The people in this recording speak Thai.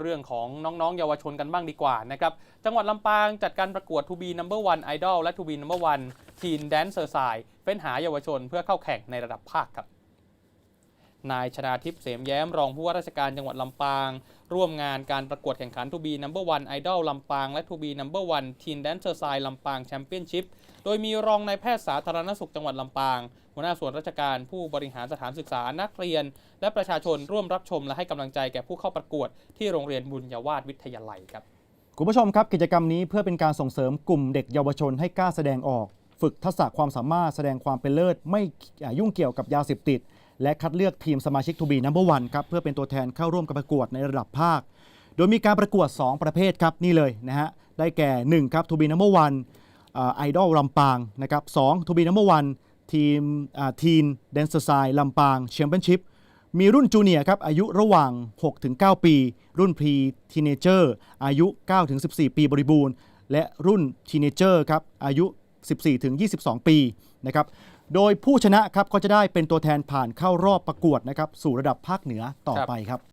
เรื่องของน้องๆ เยาวชนกันบ้างดีกว่านะครับจังหวัดลำปางจัดการประกวด To be number one idol และ To be number one teen dancer side เฟ้นหาเยาวชนเพื่อเข้าแข่งในระดับภาคครับ นายชนาทิพย์เสมแย้มรองผู้ว่าราชการจังหวัดลำปาง ร่วมงานการประกวดแข่งขัน To be number one idol ลลำปางและ To be number one teen dancer side ลำปางแชมเปี้ยนชิพโดยมีรองนายแพทย์สาธารณสุขจังหวัดลำปาง หัวหน้าส่วนราชการผู้บริหารสถานศึกษานักเรียน และประชาชนร่วมรับชมและให้กำลังใจแก่ผู้เข้าประกวดที่โรงเรียนบุญยวาสวิทยาลัยครับคุณผู้ชมครับกิจกรรมนี้เพื่อเป็นการส่งเสริมกลุ่มเด็กเยาวชนให้กล้าแสดงออก ฝึกทักษะความสามารถแสดงความเป็นเลิศไม่ยุ่งเกี่ยวกับยาเสพติด และคัดเลือกทีมสมาชิกทูบีนัมเบอร์วันครับเพื่อเป็นตัวแทนเข้าร่วมการประกวดในระดับภาค โดยมีการประกวด 2 ประเภทครับนี่เลยนะฮะได้แก่1ครับทูบีนัมเบอร์วันไอดอลลำปางนะครับสองทูบีนัมเบอร์วันทีมทีนแดนเซอร์ไซลำปางแชมเปี้ยนชิพมีรุ่นจูเนียร์ครับอายุระหว่าง 6-9 ปี รุ่นพรีทีเนเจอร์อายุ 9-14 ปีบริบูรณ์ และรุ่นทีเนเจอร์ครับอายุ 14-22 ปีนะครับ โดยผู้ชนะครับก็จะได้เป็นตัวแทนผ่านเข้ารอบประกวดนะครับสู่ระดับภาคเหนือต่อครับไปครับ